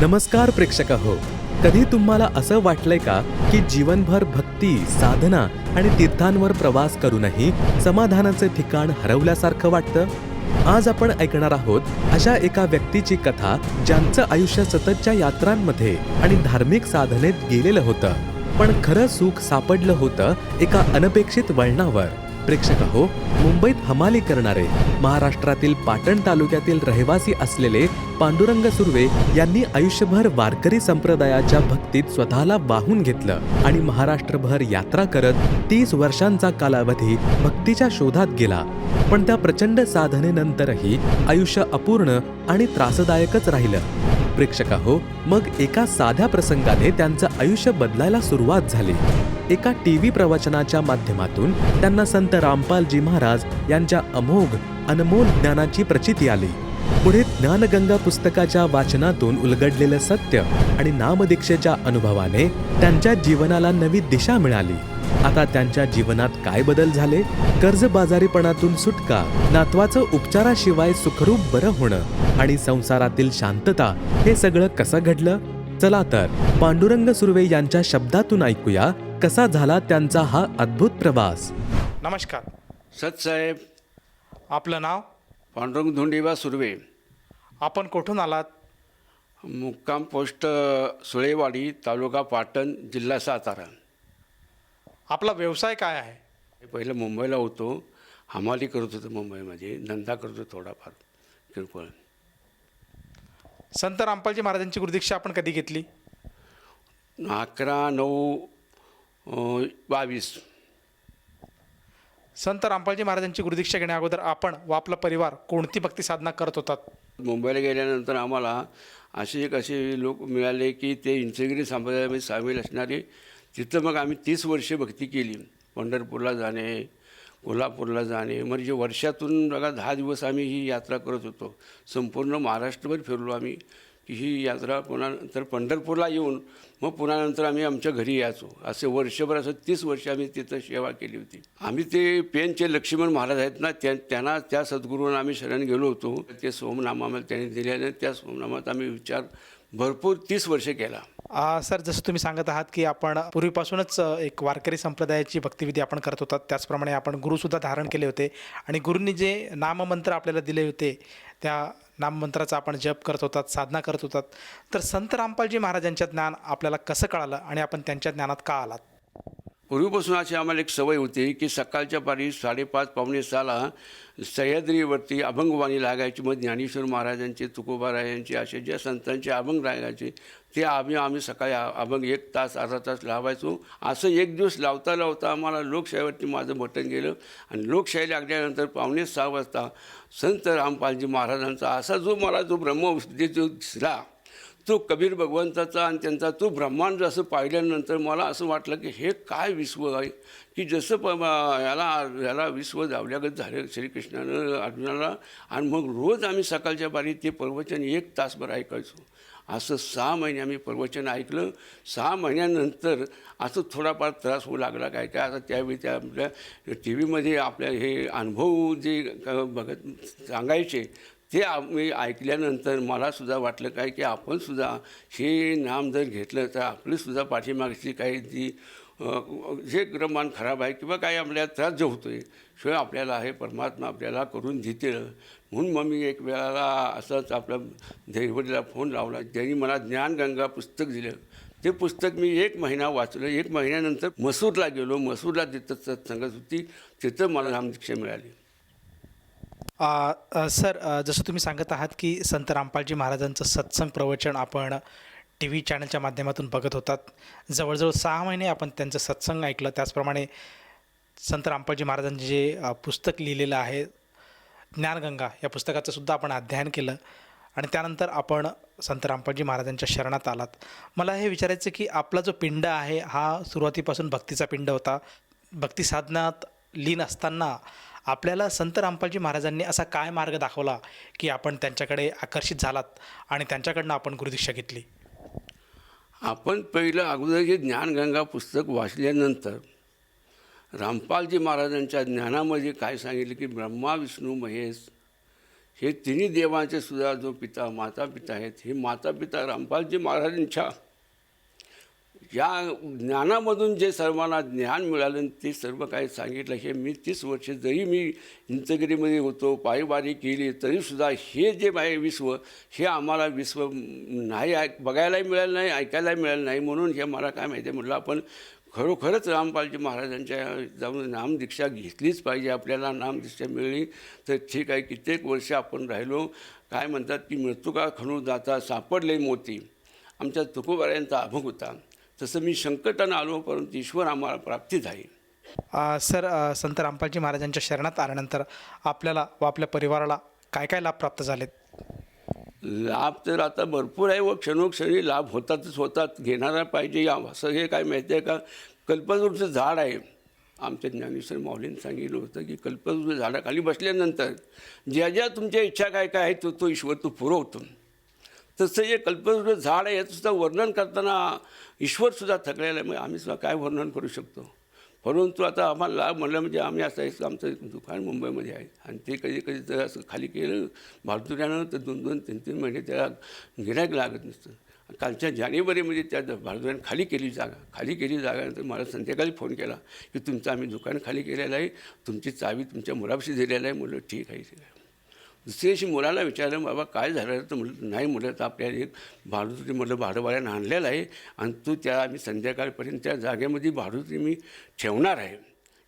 नमस्कार प्रेक्षक हो कधी तुम्हाला असं वाटलंय का की जीवनभर भक्ती साधना आणि तीर्थांवर प्रवास करूनही समाधानाचे ठिकाण हरवल्यासारखं वाटतं? आज आपण ऐकणार आहोत अशा एका व्यक्तीची कथा ज्यांचं आयुष्य सततच्या यात्रांमध्ये आणि धार्मिक साधनेत गेलेलं होतं. पण खरं सुख सापडलं होतं एका अनपेक्षित वळणावर. प्रेक्षक हो मुंबईत हमाली करणारे महाराष्ट्रातील पाटण तालुक्यातील रहिवासी असलेले पांडुरंग सुर्वे यांनी आयुष्यभर वारकरी संप्रदायाच्या भक्तीत स्वतःला वाहून घेतलं आणि महाराष्ट्रभर यात्रा करत तीस वर्षांचा कालावधी भक्तीच्या शोधात गेला. पण त्या प्रचंड साधनेनंतरही आयुष्य अपूर्ण आणि त्रासदायकच राहिलं. प्रेक्षक हो मग एका साध्या प्रसंगाने त्यांचं आयुष्य बदलायला सुरुवात झाली. एका टी व्ही प्रवचनाच्या माध्यमातून त्यांना संत रामपालजी महाराज यांच्या अमोघ अनमोल ज्ञानाची प्रचिती आली. पुढे ज्ञानगंगा पुस्तकाच्या वाचनातून उलगडलेलं सत्य आणि नामदीक्षेच्या अनुभवाने त्यांच्या जीवनाला नवी दिशा मिळाली. आता त्यांच्या जीवनात काय बदल झाले? कर्जबाजारीपणातून सुटका नातवाचं उपचाराशिवाय सुखरूप बरं होणं आणि संसारातील शांतता हे सगळं कसं घडलं? चला तर पांडुरंग सुर्वे यांच्या शब्दातून ऐकूया कसा झाला त्यांचा हा अद्भुत प्रवास. नमस्कार. सतसाहेब आपलं नाव? पांडुरंग धोंडीबा सुर्वे. आपण कुठून आलात? मुक्काम पोस्ट सुळेवाडी तालुका पाटण जिल्हा सातारा. आपला व्यवसाय काय आहे? पहिलं मुंबईला होतो. हमाली करत होतो मुंबईमध्ये. धंदा करतो थोडाफार. किरकोळ. संत रामपालजी महाराजांची गुरुदीक्षा आपण कधी घेतली? अकरा नऊ बावीस. संत रामपालजी महाराजांची गुरुदीक्षा घेण्या अगोदर आपण व आपला परिवार कोणती भक्ती साधना करत होतात? मुंबईला गेल्यानंतर आम्हाला असे एक असे लोक मिळाले की ते इंचगिरी संप्रदायामध्ये सामील असणारे तिथं मग आम्ही तीस वर्षे भक्ती केली. पंढरपूरला जाणे कोल्हापूरला जाणे. म्हणजे वर्षातून बघा दहा दिवस आम्ही ही यात्रा करत होतो. संपूर्ण महाराष्ट्रभर फिरलो आम्ही की ही यात्रा पुन्हा नंतर पंढरपूरला येऊन मग पुन्हा नंतर आम्ही आमच्या घरी यायचो. असे वर्षभर असं तीस वर्ष आम्ही तिथं सेवा केली होती. आम्ही ते पेनचे लक्ष्मण महाराज आहेत ना त्या त्यांना त्या सद्गुरूंना आम्ही शरण गेलो होतो. ते सोमनामा आम्हाला त्यांनी दिल्याने त्या सोमनामात आम्ही विचार भरपूर तीस वर्ष केला. सर जसं तुम्ही सांगत आहात की आपण पूर्वीपासूनच एक वारकरी संप्रदायाची भक्तिविधी आपण करत होतात त्याचप्रमाणे आपण गुरुसुद्धा धारण केले होते आणि गुरूंनी जे नाममंत्र आपल्याला दिले होते त्या नाममंत्राचा आपण जप करत होतात साधना करत होतात. तर संत रामपालजी महाराजांच्या ज्ञान आपल्याला कसं कळालं आणि आपण त्यांच्या ज्ञानात का आलात? पूर्वीपासून अशी आम्हाला एक सवय होती की सकाळच्या पारी साडेपाच पावणे सहाला सह्याद्रीवरती अभंगवाणी लागायची. मग ज्ञानेश्वर महाराजांचे तुकोबारायांचे असे ज्या संतांचे अभंग लागायचे ते आम्ही आम्ही सकाळी अभंग एक तास अर्धा तास लावायचो. असं एक दिवस लावता लावता आम्हाला लोकशाहीवरती माझं बटन गेलं. आणि लोकशाही लागल्यानंतर पावणे सहा वाजता संत रामपालजी महाराजांचा असा जो मला जो ब्रह्मविद्ये जो दिसला तो कबीर भगवंताचा आणि त्यांचा तो ब्रह्मांड असं पाहिल्यानंतर मला असं वाटलं की हे काय विश्व आहे? की जसं प याला याला विश्व जावल्यागत झालं श्रीकृष्णानं अर्जुनाला. आणि मग रोज आम्ही सकाळच्या बारी ते प्रवचन एक तासभर ऐकायचो. असं सहा महिने आम्ही प्रवचन ऐकलं. सहा महिन्यानंतर असं थोडाफार त्रास होऊ लागला काय काय. आता त्यावेळी त्या आपल्या टी व्हीमध्ये आपल्या हे अनुभव जे बघत सांगायचे ते आम्ही ऐकल्यानंतर मलासुद्धा वाटलं काय की आपणसुद्धा हे नाम जर घेतलं तर आपलीसुद्धा पाठीमागची काही जी जे क्रमान खराब आहे किंवा काही आपल्याला त्रास जो होतो आहे शिवाय आपल्याला हे परमात्मा आपल्याला करून देतील. म्हणून मग मी एक वेळाला असंच आपल्या देवडीला फोन लावला. त्यांनी मला ज्ञानगंगा पुस्तक दिलं. ते पुस्तक मी एक महिना वाचलं. एक महिन्यानंतर मसूरला गेलो. मसूरला तिथं सत्संगत होती तिथं मला रामदीक्षा मिळाली. आ, सर जसं तुम्ही सांगत आहात की संत रामपालजी महाराजांचं सत्संग प्रवचन आपण टी व्ही चॅनलच्या माध्यमातून बघत होतात. जवळजवळ सहा महिने आपण त्यांचं सत्संग ऐकलं. त्याचप्रमाणे संत रामपालजी महाराजांचे जे पुस्तक लिहिलेलं आहे ज्ञानगंगा या पुस्तकाचं सुद्धा आपण अध्ययन केलं आणि त्यानंतर आपण संत रामपाजी महाराजांच्या शरणात आलात. मला हे विचारायचं की आपला जो पिंड आहे हा सुरुवातीपासून भक्तीचा पिंड होता. भक्ती साधनात लीन असताना आपल्याला संत रामपालजी महाराजांनी असा काय मार्ग दाखवला की आपण त्यांच्याकडे आकर्षित झालात आणि त्यांच्याकडनं आपण गुरुदीक्षा घेतली? आपण पहिलं अगोदर हे ज्ञानगंगा पुस्तक वाचल्यानंतर रामपालजी महाराजांच्या ज्ञानामध्ये काय सांगितलं की ब्रह्मा विष्णू महेश हे तिन्ही देवांचे सुद्धा जो पिता माता पिता आहेत हे माता पिता रामपालजी महाराजांच्या या ज्ञानामधून जे सर्वांना ज्ञान मिळालं आणि ते सर्व काही सांगितलं हे मी तीस वर्ष जरी मी इंचगिरीमध्ये होतो पायीबारी केली तरीसुद्धा हे जे माझे विश्व हे आम्हाला विश्व नाही ऐक बघायलाही मिळालं नाही ऐकायलाही मिळालं नाही. म्हणून हे मला काय माहिती आहे म्हटलं आपण खरोखरच रामपालजी महाराजांच्या जाऊन नामदीक्षा घेतलीच पाहिजे आपल्याला नामदीक्षा मिळली तर ठीक आहे कित्येक वर्ष आपण राहिलो. काय म्हणतात की मृत्युका खणू जाता सापडले मोती. आमच्या तुकोबाऱ्यांचा अभंग होता. तसं मी संकटानं आलो परंतु ईश्वर आम्हाला प्राप्ती झाली. सर संत रामपालजी महाराजांच्या शरणात आल्यानंतर आपल्याला व आपल्या परिवाराला काय काय लाभ प्राप्त झालेत? लाभ तर आता भरपूर आहे व क्षणोक्षणी लाभ होतातच होतात. घेणारा पाहिजे या असं हे काय माहिती आहे का? कल्पवृक्षचं झाड आहे. आमच्या ज्ञानेश्वर माऊलींनी सांगितलं होतं की कल्पवृक्ष झाडाखाली बसल्यानंतर ज्या ज्या तुमच्या इच्छा काय काय आहेत तो तो ईश्वर तो पुरवतो. तसं जे कल्पवृक्ष झाड आहे याचंसुद्धा वर्णन करताना ईश्वरसुद्धा थकलेला आहे. मग आम्ही सुद्धा काय वर्णन करू शकतो? परंतु आता आम्हाला लाभ म्हणलं म्हणजे आम्ही असं आहे आमचं दुकान मुंबईमध्ये आहे. आणि ते कधी कधी जर असं खाली केलं भाडदुऱ्यानं तर दोन दोन तीन तीन महिने त्याला गिरायक लागत नसतं. कालच्या जानेवारीमध्ये त्या भाडदुऱ्यानं खाली केली जागा. खाली केली जागानंतर मला संध्याकाळी फोन केला की तुमचं आम्ही दुकान खाली केलेलं आहे तुमची चावी तुमच्या मुलापाशी दिलेलं आहे. म्हटलं ठीक आहे ठीक आहे. दिवशी मुलाला विचारलं बाबा काय झालं? तर म्हटलं नाही म्हटलं तर आपल्याला एक भाडुत्री म्हटलं भाडंवाऱ्यानं आणलेलं आहे आणि तू त्या आम्ही संध्याकाळपर्यंत त्या जागेमध्ये भाडुत्री मी ठेवणार आहे.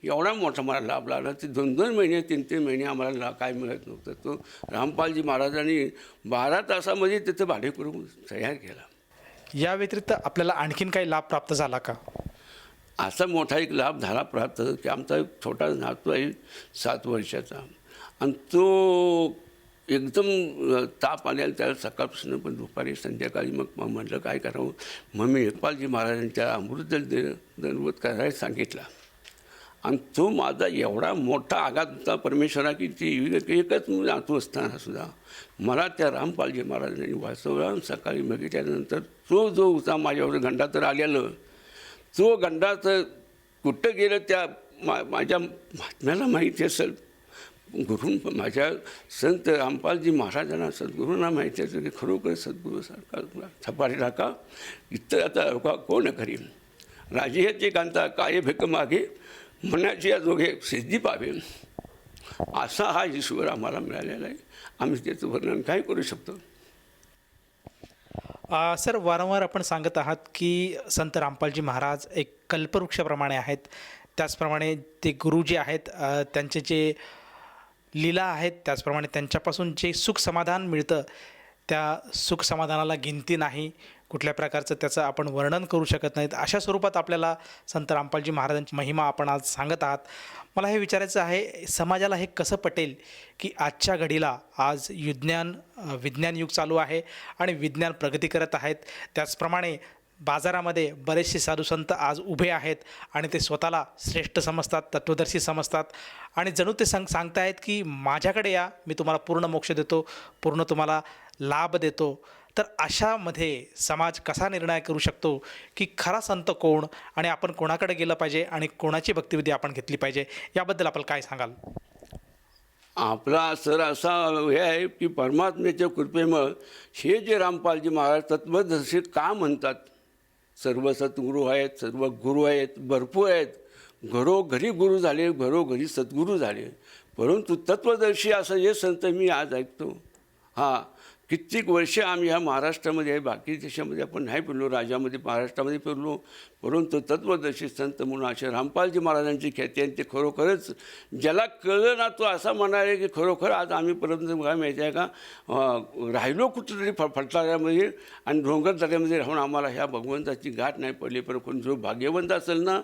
एवढा मोठा मला लाभ लागला. ते दोन दोन महिने तीन तीन महिने आम्हाला ला काय मिळत नव्हतं. तो रामपालजी महाराजांनी बारा तासामध्ये तिथं भाडे करून तयार केला. या व्यतिरिक्त आपल्याला आणखीन काही लाभ प्राप्त झाला का? असा मोठा एक लाभ झाला प्राप्त की आमचा एक छोटा नातू आहे सात वर्षाचा. आणि तो एकदम ताप आलेला त्याला सकाळपासून पण दुपारी संध्याकाळी मग मग म्हटलं काय करावं? मग मी एकपालजी महाराजांच्या अमृत दे दंडवत करायला सांगितला. आणि तो माझा एवढा मोठा आघात होता परमेश्वरा की ती एकच नातू असताना सुद्धा. मला त्या रामपालजी महाराजांनी वाचवला आणि सकाळी बघितल्यानंतर तो जो होता माझ्यावर गंडा तर आलेलं. तो गंडा तर कुठं गेलं त्या मा माझ्या महात्म्याला माहिती असेल. गुरु माझ्या संत रामपालजी महाराजांना सद्गुरूंना माहिती असेल की खरोखर सद्गुरूसारखा छपारी टाका इतर आता अवका कोण करीन राजेचे कांता काय भेक मागे? मनाची या दोघे सिद्धी पावे. असा हा ईश्वर आम्हाला मिळालेला आहे. आम्ही त्याचं वर्णन काय करू शकतो? सर वारंवार आपण सांगत आहात की संत रामपालजी महाराज एक कल्पवृक्षाप्रमाणे आहेत. त्याचप्रमाणे ते गुरु जे आहेत त्यांचे जे लीला आहेत त्याचप्रमाणे त्यांच्यापासून जे सुख समाधान मिळतं त्या सुख समाधानाला गिनती नाही. कुठल्या प्रकारचं त्याचं आपण वर्णन करू शकत नाहीत. अशा स्वरूपात आपल्याला संत रामपालजी महाराजांची महिमा आपण आज सांगत आहात. मला हे विचारायचं आहे समाजाला हे कसं पटेल की आजच्या घडीला आज युज्ञान विज्ञान युग चालू आहे आणि विज्ञान प्रगती करत आहेत. त्याचप्रमाणे बाजारामध्ये बरेचसे साधुसंत आज उभे आहेत आणि ते स्वतःला श्रेष्ठ समजतात तत्वदर्शी समजतात. आणि जणू ते सांग सांगतायत की माझ्याकडे या मी तुम्हाला पूर्ण मोक्ष देतो पूर्ण तुम्हाला लाभ देतो. तर अशामध्ये समाज कसा निर्णय करू शकतो की खरा संत कोण आणि आपण कोणाकडे गेलं पाहिजे आणि कोणाची भक्तिविधी आपण घेतली पाहिजे? याबद्दल आपण काय सांगाल? आपला सर असा हे आहे की परमात्म्याच्या कृपेमुळं हे जे रामपालजी महाराज तत्वदर्शी का म्हणतात? सर्व सद्गुरू आहेत सर्व गुरु आहेत भरपूर आहेत. घरोघरी गुरु झाले घरोघरी सद्गुरू झाले. परंतु तत्वदर्शी असं जे संत मी आज ऐकतो. हां कित्येक वर्ष आम्ही ह्या महाराष्ट्रामध्ये आहे बाकी देशामध्ये आपण नाही फिरलो राज्यामध्ये महाराष्ट्रामध्ये फिरलो. परंतु तत्वदर्शी संत म्हणून असे रामपालजी महाराजांची ख्याती आणि ते खरोखरच ज्याला कळलं ना तो असा म्हणाले की खरोखर आज आम्ही परत काय माहिती आहे का राहिलो कुठंतरी फ फटलाऱ्यामध्ये आणि डोंगर दऱ्यामध्ये राहून आम्हाला ह्या भगवंताची गाठ नाही पडली. पण कोण जो भाग्यवंत असेल ना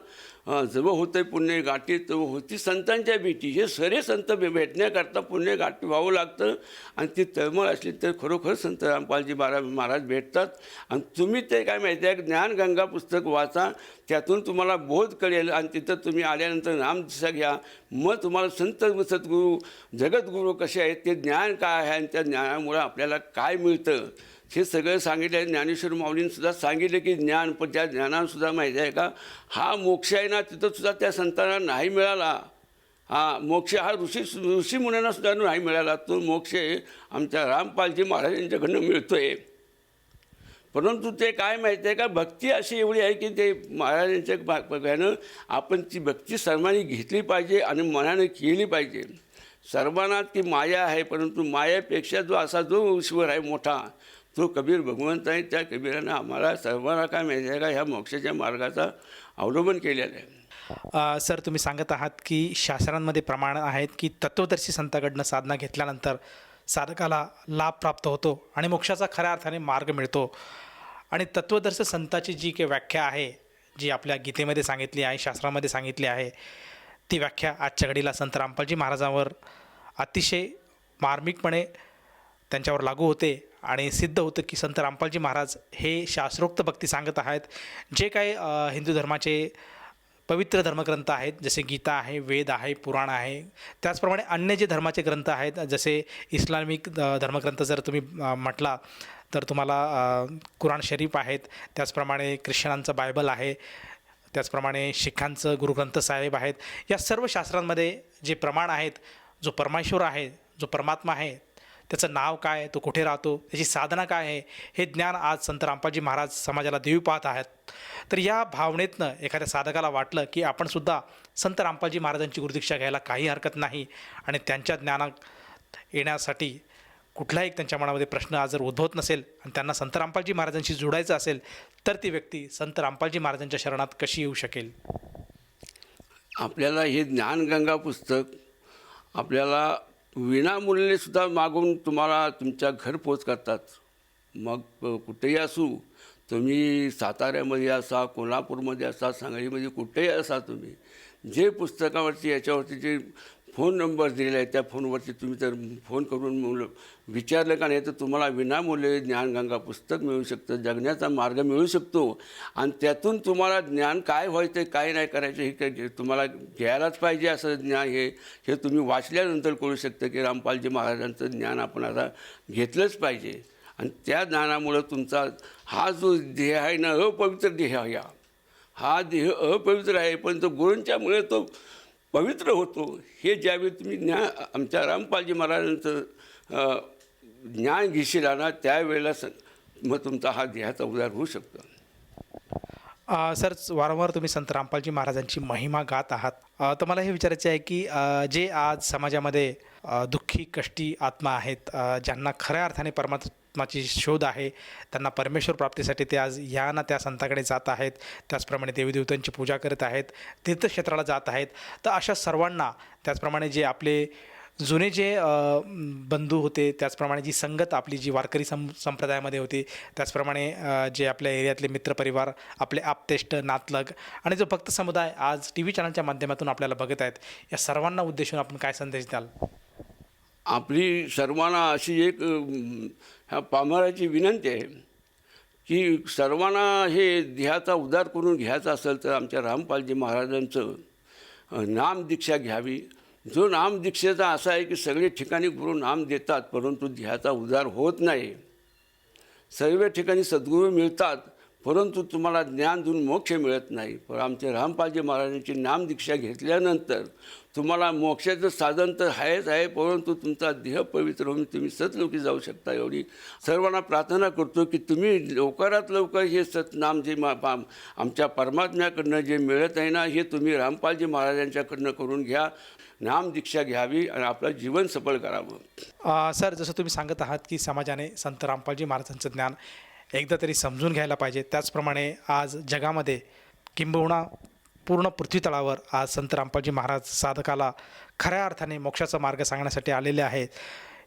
अं, जवळ होते पुण्य गाठी तो होती संतांच्या भेटी. हे सरे संत भेटण्याकरता पुण्य गाठी व्हावं लागतं आणि ती तळमळ असली तर खरोखर संत रामपालजी महाराज महाराज भेटतात. आणि तुम्ही ते काय माहिती आहे? ज्ञानगंगा पुस्तक वाचा त्यातून तुम्हाला बोध कळेल आणि तिथं तुम्ही आल्यानंतर नामदिशा घ्या. मग तुम्हाला संत सद्गुरू जगद्गुरू कसे आहेत ते ज्ञान काय आहे आणि त्या ज्ञानामुळं आपल्याला काय मिळतं? हे सगळं सांगितलं आहे ज्ञानेश्वर माऊलींसुद्धा सांगितलं की ज्ञान पण त्या ज्ञानानंसुद्धा माहिती आहे का? हा मोक्ष आहे ना तिथंसुद्धा त्या संतांना नाही मिळाला. हा मोक्ष हा ऋषी ऋषीमुनींना सुद्धा नाही मिळाला. तो मोक्ष आमच्या रामपालजी महाराजांच्याकडनं मिळतो आहे परंतु ते काय माहिती आहे का भक्ती अशी एवढी आहे की ते महाराजांच्या बा- आपण ती भक्ती सर्वांनी घेतली पाहिजे आणि मनाने केली पाहिजे. सर्वांना ती माया आहे परंतु मायापेक्षा जो असा जो ईश्वर आहे मोठा तो कबीर भगवंत आहे. त्या कबीरानं आम्हाला सर्वांना काय माहिती आहे का ह्या मोक्षाच्या मार्गाचा अवलंबन केलेला आहे. सर तुम्ही सांगत आहात की शास्त्रांमध्ये प्रमाण आहेत की तत्वदर्शी संताकडनं साधना घेतल्यानंतर साधकाला लाभ प्राप्त होतो आणि मोक्षाचा खऱ्या अर्थाने मार्ग मिळतो. आणि तत्वदर्शी संताची जी काही व्याख्या आहे जी आपल्या गीतेमध्ये सांगितली आहे शास्त्रामध्ये सांगितली आहे ती व्याख्या आजच्या घडीला संत रामपालजी महाराजांवर अतिशय मार्मिकपणे त्यांच्यावर लागू होते आणि सिद्ध होतं की संत रामपालजी महाराज हे शास्त्रोक्त भक्ती सांगत आहेत. जे काही हिंदू धर्माचे पवित्र धर्मग्रंथ आहेत जसे गीता आहे वेद आहे पुराण आहे. त्याचप्रमाणे अन्य जे धर्माचे ग्रंथ आहेत जसे इस्लामिक धर्मग्रंथ जर तुम्ही म्हटला तर तुम्हाला कुराण शरीफ आहेत. त्याचप्रमाणे ख्रिश्चनांचं बायबल आहे. त्याचप्रमाणे शिखांचं गुरुग्रंथ साहेब आहेत. या सर्व शास्त्रांमध्ये जे प्रमाण आहेत जो परमेश्वर आहे जो परमात्मा आहे त्याचं नाव काय तो कुठे राहतो? त्याची साधना काय आहे? हे ज्ञान आज संत रामपाजी महाराज समाजाला देवी पाहत आहेत. तर या भावनेतनं एखाद्या साधकाला वाटलं की आपणसुद्धा संत रामपाजी महाराजांची गुरुदीक्षा घ्यायला काही हरकत नाही आणि त्यांच्या ज्ञानात येण्यासाठी कुठलाही त्यांच्या मनामध्ये प्रश्न आज जर उद्भवत नसेल आणि त्यांना संत रामपालजी महाराजांशी जोडायचं असेल तर ती व्यक्ती संत रामपालजी महाराजांच्या शरणात कशी येऊ शकेल? आपल्याला हे ज्ञानगंगा पुस्तक आपल्याला विनामूल्य सुद्धा मागून तुम्हाला तुमच्या घरपोच करतात. मग कुठेही असू तुम्ही साताऱ्यामध्ये असा कोल्हापूरमध्ये असा सांगलीमध्ये कुठेही असा तुम्ही जे पुस्तकावरती याच्यावरती जे फोन नंबर दिलेला आहे त्या फोनवरती तुम्ही जर फोन करून मुलं विचारलं का नाही तर तुम्हाला विनामूल्य ज्ञानगंगा पुस्तक मिळू शकतं जगण्याचा मार्ग मिळू शकतो आणि त्यातून तुम्हाला ज्ञान काय व्हायचं काय नाही करायचं हे काय तुम्हाला घ्यायलाच पाहिजे असं ज्ञान हे हे तुम्ही वाचल्यानंतर कळू शकतं की रामपालजी महाराजांचं ज्ञान आपण आता घेतलंच पाहिजे आणि त्या ज्ञानामुळं तुमचा हा जो देह आहे ना अपवित्र देह या हा. हा देह अपवित्र आहे पण तो गुरूंच्यामुळे तो पवित्र होतो. हे ज्यावेळी तुम्ही ज्ञान आमच्या रामपालजी महाराजांचं ज्ञान घेशील ना त्यावेळेला स मग तुमचा हा देहाचा उदार होऊ शकतो. सर वारंवार तुम्ही संत रामपालजी महाराजांची महिमा गात आहात. तर मला हे विचारायचे आहे की जे आज समाजामध्ये दुःखी कष्टी आत्मा आहेत ज्यांना खऱ्या अर्थाने परमात्माची शोध आहे. त्यांना परमेश्वर प्राप्तीसाठी ते आज या ना त्या संताकडे जात आहेत. त्याचप्रमाणे देवीदेवतांची पूजा करत आहेत. तीर्थक्षेत्राला जात आहेत. तर अशा सर्वांना त्याचप्रमाणे जे आपले जुने जे बंधू होते त्याचप्रमाणे जी संगत आपली जी वारकरी सं संप्रदायामध्ये होती त्याचप्रमाणे जे आपल्या एरियातले मित्रपरिवार आपले आपतेष्ट नातलग आणि जो भक्त समुदाय आज टी व्ही चॅनलच्या माध्यमातून आपल्याला बघत आहेत या सर्वांना उद्देशून आपण काय संदेश द्याल? आपली सर्वांना अशी एक ह्या पामराची विनंती आहे की सर्वांना हे देहाचा उद्धार करून घ्यायचा असेल तर आमच्या रामपालजी महाराजांचं नामदीक्षा घ्यावी. जो नामदीक्षेचा असा आहे की सगळे ठिकाणी गुरु नाम देतात परंतु देहाचा उद्धार होत नाही. सर्व ठिकाणी सद्गुरू मिळतात परंतु तुम्हाला ज्ञान देऊन मोक्ष मिळत नाही. पण आमचे रामपालजी महाराजांची नामदीक्षा घेतल्यानंतर तुम्हाला मोक्षाचं साधन तर आहेच आहे परंतु तुमचा देह पवित्र होऊन तुम्ही सतलोकी जाऊ शकता एवढी सर्वांना प्रार्थना करतो की तुम्ही लवकरात लवकर हे सतनाम जे मा आमच्या परमात्म्याकडनं जे मिळत आहे ना हे तुम्ही रामपालजी महाराजांच्याकडनं करून घ्या. नामदीक्षा घ्यावी आणि आपलं जीवन सफल करावं. सर जसं तुम्ही सांगत आहात की समाजाने संत रामपालजी महाराजांचं ज्ञान एकदा तरी समजून घ्यायला पाहिजे. त्याचप्रमाणे आज जगामध्ये किंबहुना पूर्ण पृथ्वीतळावर आज संत रामपालजी महाराज साधकाला खऱ्या अर्थाने मोक्षाचा मार्ग सांगण्यासाठी आलेले आहेत.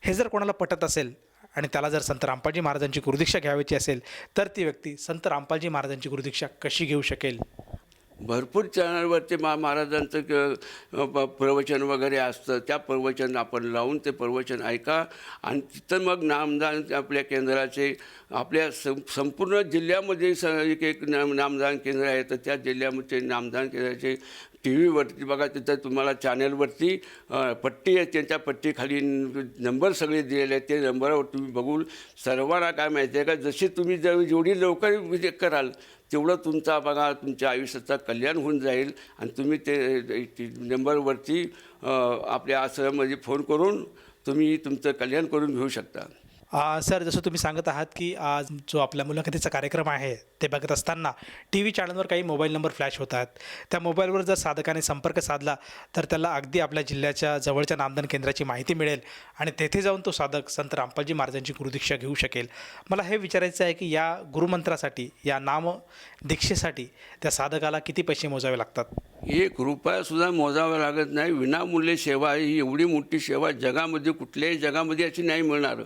हे जर कोणाला पटत असेल आणि त्याला जर संत रामपालजी महाराजांची गुरुदीक्षा घ्यावयाची असेल तर ती व्यक्ती संत रामपालजी महाराजांची गुरुदीक्षा कशी घेऊ शकेल? भरपूर चॅनलवरती मा महाराजांचं क- प्रवचन वगैरे असतं. त्या प्रवचन आपण लावून ते प्रवचन ऐका. आणि तिथं मग नामदान आपल्या केंद्राचे आपल्या सं संपूर्ण जिल्ह्यामध्ये स एक एक नाम नामदान केंद्र आहे. तर त्या जिल्ह्यामध्ये नामदान केंद्राचे टी व्हीवरती बघा तिथं तुम्हाला चॅनलवरती पट्टी आहे. त्यांच्या पट्टीखाली नंबर सगळे दिलेले आहेत. ते नंबरवर तुम्ही बघून सर्वांना काय माहिती आहे का? जशी तुम्ही जर जेवढी लवकर म्हणजे कराल तेवढं तुमचा बघा तुमच्या आयुष्याचा कल्याण होऊन जाईल. आणि तुम्ही ते नंबरवरती आपल्या आश्रमामध्ये फोन करून तुम्ही तुमचं कल्याण करून घेऊ शकता. सर जसं तुम्ही सांगत आहात की आज जो आपला मुलाखतीचा कार्यक्रम आहे ते बघत असताना टी व्ही चॅनलवर काही मोबाईल नंबर फ्लॅश होतात. त्या मोबाईलवर जर साधकाने संपर्क साधला तर त्याला अगदी आपल्या जिल्ह्याच्या जवळच्या नामदान केंद्राची माहिती मिळेल आणि तेथे जाऊन तो साधक संत रामपालजी महाराजांची गुरुदीक्षा घेऊ शकेल. मला हे विचारायचं आहे की या गुरुमंत्रासाठी या नाम दीक्षेसाठी त्या साधकाला किती पैसे मोजावे लागतात? एक रुपयासुद्धा मोजावा लागत नाही. विनामूल्य सेवा ही एवढी मोठी सेवा जगामध्ये कुठल्याही जगामध्ये अशी नाही मिळणार.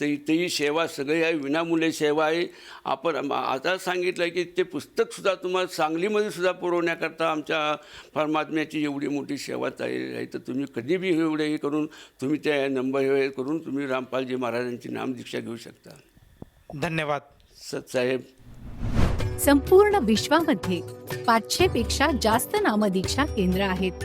तर इथे ही सेवा सगळी आहे विनामूल्य सेवा आहे. आपण आता सांगितलं की ते पुस्तकसुद्धा तुम्हाला सांगलीमध्ये सुद्धा पुरवण्याकरता आमच्या परमात्म्याची एवढी मोठी सेवा तयारी आहे. तर तुम्ही कधी बी एवढे हे करून तुम्ही त्या नंबर हे करून तुम्ही रामपालजी महाराजांची नामदीक्षा घेऊ शकता. धन्यवाद. सतसाहेब संपूर्ण विश्वामध्ये पाचशे पेक्षा जास्त नामदीक्षा केंद्र आहेत.